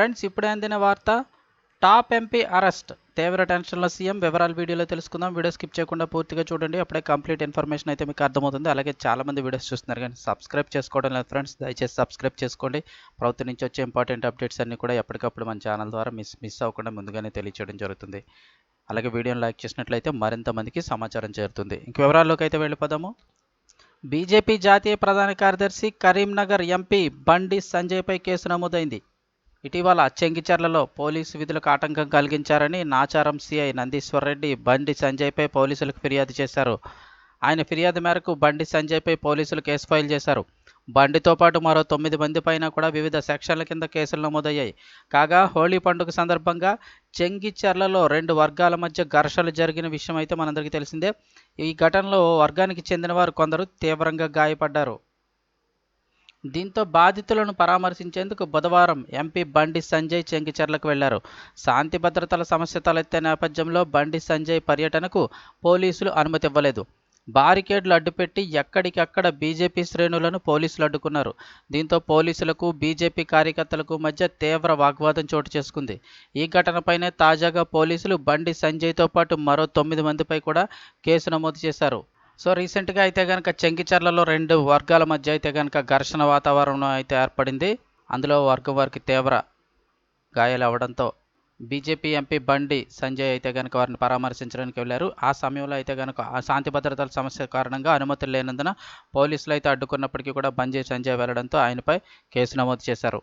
Friends ఇప్పుడే అందిన వార్త టాప్ ఎంపీ అరెస్ట్. తీవ్ర టెన్షన్లో సీఎం వివరాలు వీడియోలో తెలుసుకుందాం. వీడియో స్కిప్ చేయకుండా పూర్తిగా చూడండి. అప్పుడే కంప్లీట్ ఇన్ఫర్మేషన్ అయితే మీకు అర్థమవుతుంది. అలాగే చాలామంది వీడియోస్ చూస్తున్నారు కానీ సబ్స్క్రైబ్ చేసుకోవడం లేదు ఫ్రెండ్స్. దయచేసి సబ్స్క్రైబ్ చేసుకోండి. ప్రభుత్వం నుంచి వచ్చే ఇంపార్టెంట్ అప్డేట్స్ అన్ని కూడా ఎప్పటికప్పుడు మన ఛానల్ ద్వారా మిస్ మిస్ అవ్వకుండా ముందుగానే తెలియచేయడం జరుగుతుంది. అలాగే వీడియోని లైక్ చేసినట్లయితే మరింత మందికి సమాచారం చేరుతుంది. ఇంక వివరాల్లోకి అయితే వెళ్ళిపోదాము. బీజేపీ జాతీయ ప్రధాన కార్యదర్శి కరీంనగర్ ఎంపీ బండి సంజయ్పై కేసు నమోదైంది. ఇటీవల చెంగిచెర్లలో పోలీసు విధులకు ఆటంకం కలిగించారని నాచారం సిఐ నందీశ్వర్రెడ్డి బండి సంజయ్పై పోలీసులకు ఫిర్యాదు చేశారు. ఆయన ఫిర్యాదు మేరకు బండి సంజయ్పై పోలీసులు కేసు ఫైల్ చేశారు. బండితో పాటు మరో తొమ్మిది మంది పైన కూడా వివిధ సెక్షన్ల కింద కేసులు నమోదయ్యాయి. కాగా హోళీ పండుగ సందర్భంగా చెంగిచెర్లలో రెండు వర్గాల మధ్య ఘర్షణలు జరిగిన విషయం అయితే మనందరికీ తెలిసిందే. ఈ ఘటనలో ఓ వర్గానికి చెందిన వారు కొందరు తీవ్రంగా గాయపడ్డారు. దీంతో బాధితులను పరామర్శించేందుకు బుధవారం ఎంపీ బండి సంజయ్ చెంగిచెర్లకు వెళ్ళారు. శాంతి భద్రతల సమస్య తలెత్తే నేపథ్యంలో బండి సంజయ్ పర్యటనకు పోలీసులు అనుమతి ఇవ్వలేదు. బారికేడ్లు అడ్డుపెట్టి ఎక్కడికక్కడ బీజేపీ శ్రేణులను పోలీసులు అడ్డుకున్నారు. దీంతో పోలీసులకు బీజేపీ కార్యకర్తలకు మధ్య తీవ్ర వాగ్వాదం చోటు చేసుకుంది. ఈ ఘటనపైనే తాజాగా పోలీసులు బండి సంజయ్తో పాటు మరో తొమ్మిది మందిపై కూడా కేసు నమోదు చేశారు. సో రీసెంట్గా అయితే కనుక చెంకిచర్లలో రెండు వర్గాల మధ్య అయితే కనుక ఘర్షణ వాతావరణం అయితే ఏర్పడింది. అందులో వర్గం వారికి తీవ్ర గాయాలవ్వడంతో బీజేపీ ఎంపీ బండి సంజయ్ అయితే కనుక వారిని పరామర్శించడానికి వెళ్ళారు. ఆ సమయంలో అయితే కనుక ఆ శాంతి భద్రతల సమస్య కారణంగా అనుమతులు లేనందున పోలీసులు అయితే అడ్డుకున్నప్పటికీ కూడా బండి సంజయ్ వెళ్ళడంతో ఆయనపై కేసు నమోదు చేశారు.